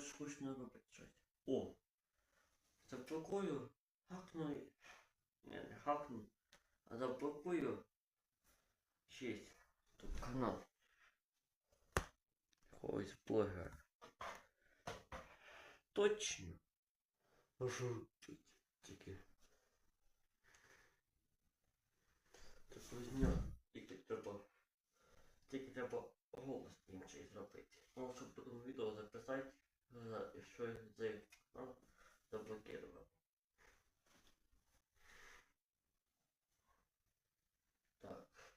щось скучно робити щось. О! Заблокую, хакну. Ні, не хакну. А заблокую. Шість. Тут канал. Якогось блогера. Точно. Можу чуть тільки. Тобто з тільки треба. Тільки треба голос інший зробити. Ну, щоб потім відео записати, за- що я за канал заблокував. Так.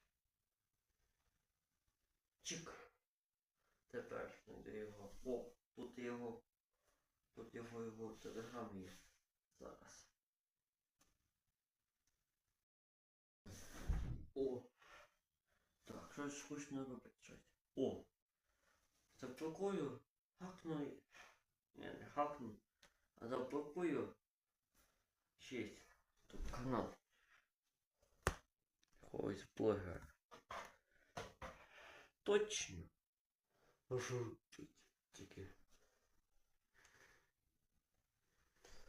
Чик. Тепер знайду його. О, тут його. Тут його його телеграм є. Зараз. О. Так, щось скучно робити щось. О. Ні, не хакну. А заблокую. Шість. Тут канал. Якогось блогера. Точно. Можу чуть тільки.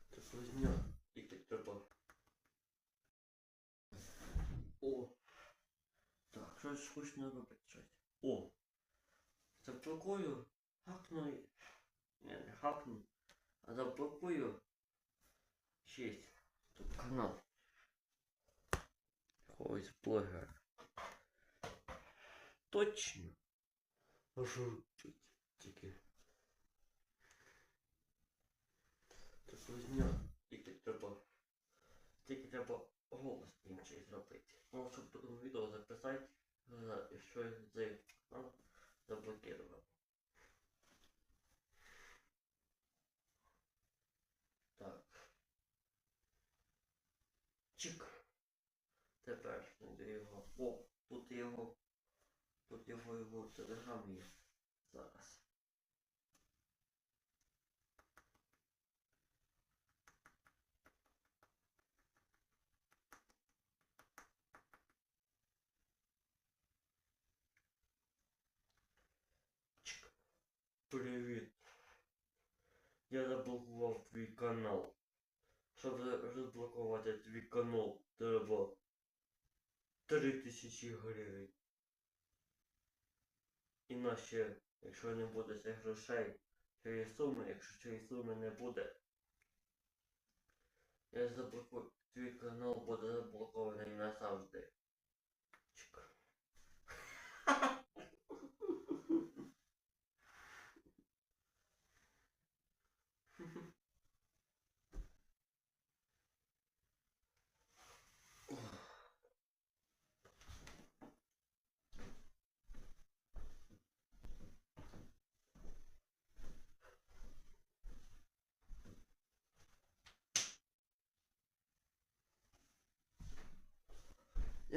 Тобто з нього тільки треба. О. Так, щось скучно робити щось. О. Заблокую, хакну. не хакну. А заблокую. Шість. Тут канал. Якогось блогера. Точно. Можу чуть тільки. З нього тільки треба. Тільки треба голос інший зробити. Ну, щоб потім відео записати, що я за канал заблокував. Так. Чик. Тепер знайду його. О, тут його. Тут його його телеграм є. Зараз. Привіт. Я заблокував твій канал. Щоб розблокувати твій канал, треба 3000 гривень. Інакше, якщо не буде цих грошей, цієї суми, якщо цієї суми не буде, я заблокую, твій канал буде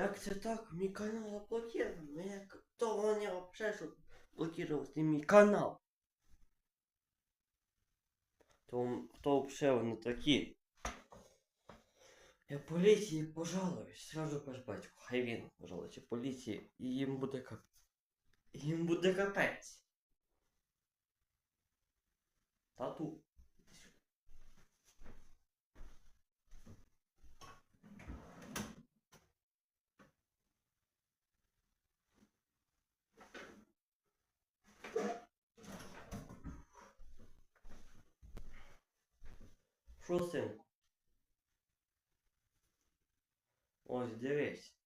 Як це так? Мій канал заблокирован? Як то вони вообще щоб блокувати мій канал? То хто вообще вони такі? Я поліції пожалуюсь, сразу кажу батьку, хай він пожалуйся поліції, і їм буде кап... Їм буде капець. Тату. Що синку? Ось дивись.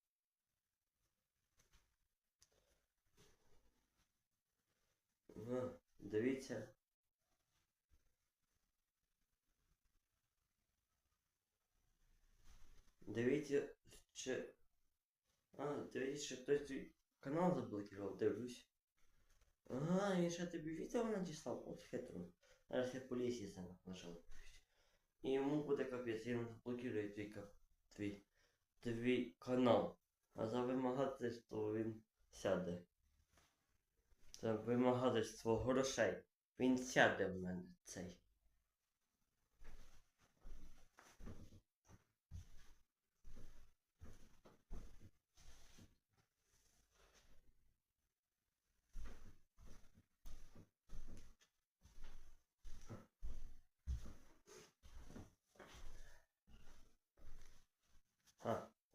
На, дивіться. Дивіться, чи... А, дивіться, що хтось твій канал заблокував, дивлюсь. Ага, він ще тобі відео надіслав, от хитро. Зараз я поліції сам нажалуюсь. І йому буде капець, він заблокує твій, твій, твій канал. А за вимагательство він сяде. За вимагательство грошей. Він сяде в мене цей.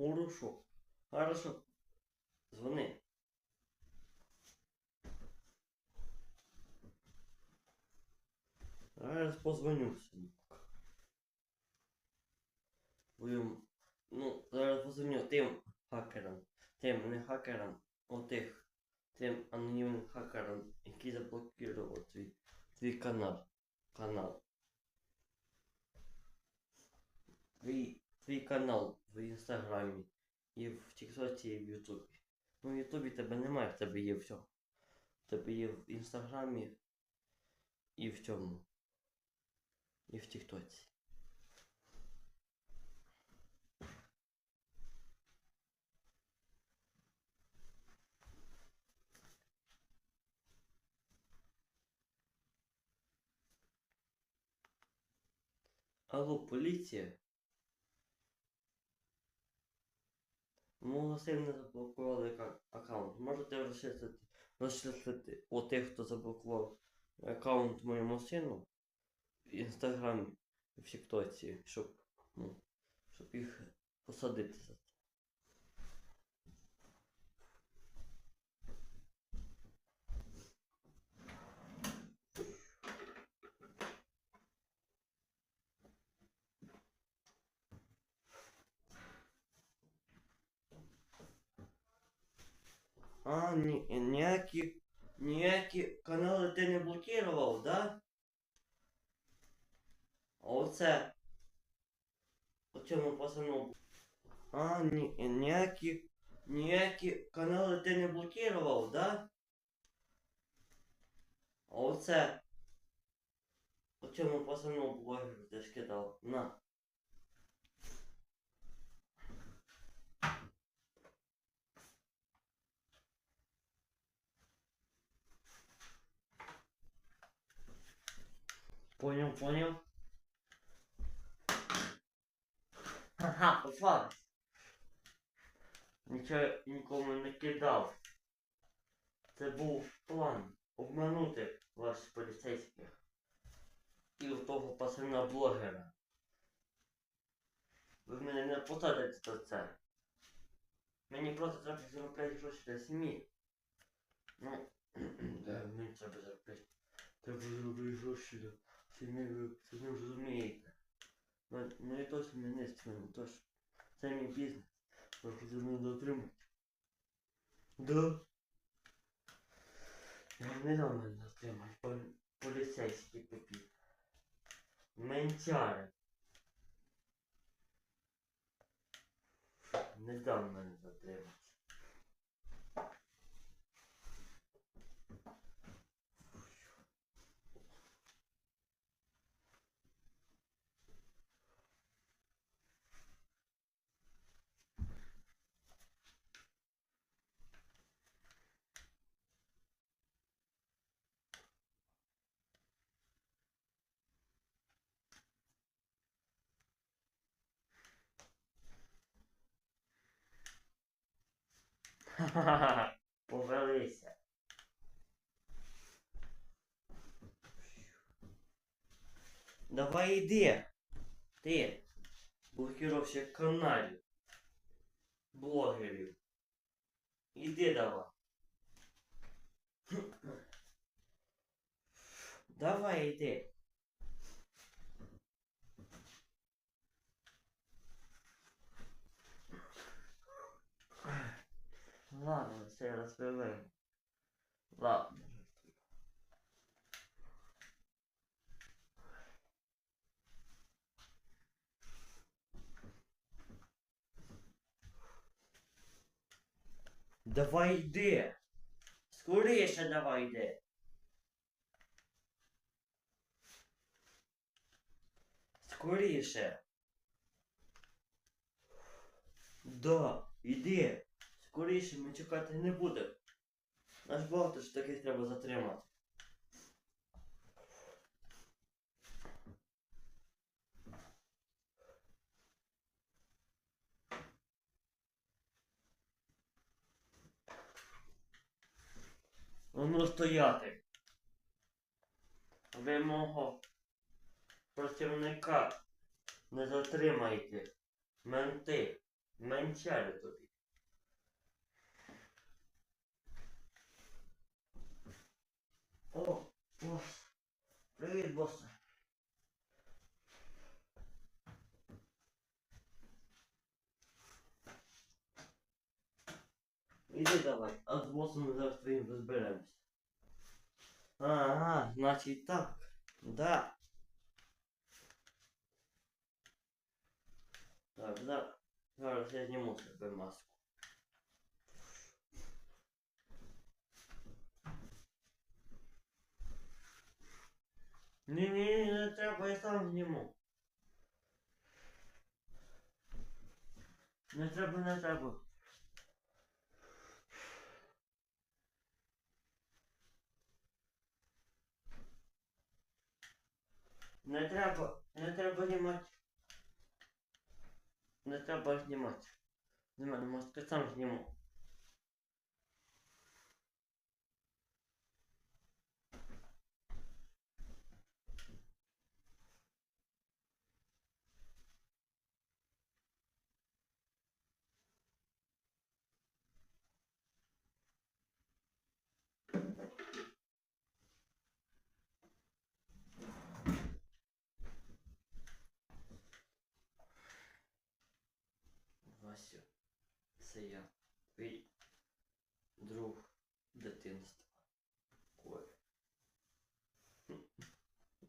Хорошо. Хорошо. Дзвони. Зараз позвоню собі. Будем, ну, зараз позвоню тим хакерам. Тим не хакерам, отих. Тим анонімним хакерам, які заблокували твій, твій канал. Канал. Твій, твій канал в інстаграмі. І в Тіктоці, і в Ютубі. Ну, в Ютубі тебе немає, в тебе є все. В тебе є в інстаграмі і в цьому. І в Тіктоці. Алло, поліція. Мого не заблокували аккаунт. Можете розчислити, розчислити у тих, хто заблокував аккаунт моєму сину в інстаграмі, в Тіктоці, щоб, ну, щоб їх посадити за. А, ні, ніякі, ніякі канали ти не блокував, да? Оце. Оцьому пацану. А, ні, ніякі, ніякі канали ти не блокував, да? Оце. Оцьому пацану блогеру ти скидав. На. Понял, понял. Ага, попалась. Нічого нікому не кидав. Це був план обманути вас поліцейських. І у того пацана блогера. Ви мене не посадите за це. Мені просто треба заробляти гроші для сім'ї. Ну, да, мені треба заробляти. Треба заробляти гроші для сім'ї, ви це не розумієте. Ну, ну і то сімейництво, ну то ж. Це мій бізнес. Ви потрібно дотримати. Да. Я не дам мене дотримати. Пол- Поліцейські попі. Ментяри. Не дам мене затримати. Ха-ха-ха. Повелися. Давай іди. Ти. Блокировщик каналів. Блогерів. Іди давай. Давай іди. Все розповім. Ладно. Давай йди. Скоріше давай йди. Скоріше. Да, іди. Скоріше ми чекати не будемо. Наш багато ж таких треба затримати. Воно стояти. Ви мого працівника не затримаєте. Менти. Менчали тобі. О, бос. Привіт, бос. Іди давай, а з босом ми зараз твоїм розберемося. Ага, значить так. Да. Так, да. Зараз я зніму з себе маску. Ні, ні, не треба, я сам зніму. Не треба, не треба. Не треба, не треба знімати. Не треба знімати. Знімай, може, ти сам зніму. Васю, це я, твій друг дитинства. Ой.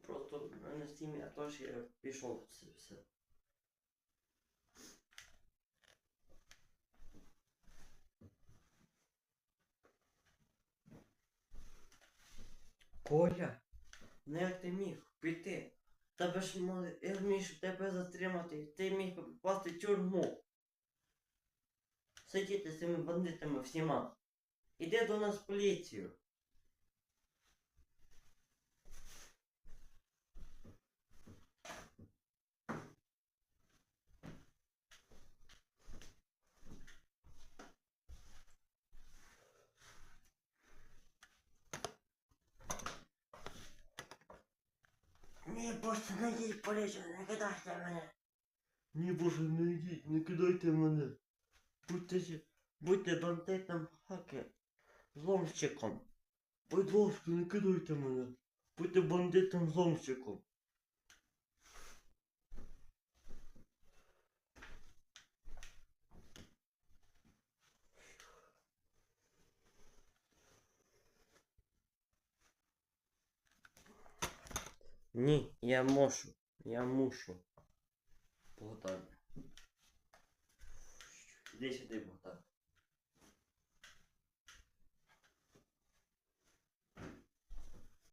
Просто з тим я теж я пішов це все. Коля, ну як ти міг піти? Тебе ж мали, я міг тебе затримати, ти міг попасти в тюрму. Сидіти з цими бандитами всіма. Іди до нас в поліцію. Ні, просто не йдіть поліцію, не кидайте мене. Ні, боже, не йдіть, не кидайте мене. Будьте, будьте бандитом хаке, зломщиком. Будь ласка, не кидайте мене. Будьте бандитом зломщиком. Ні, я мушу. Я мушу. Богдан. deixa de botar.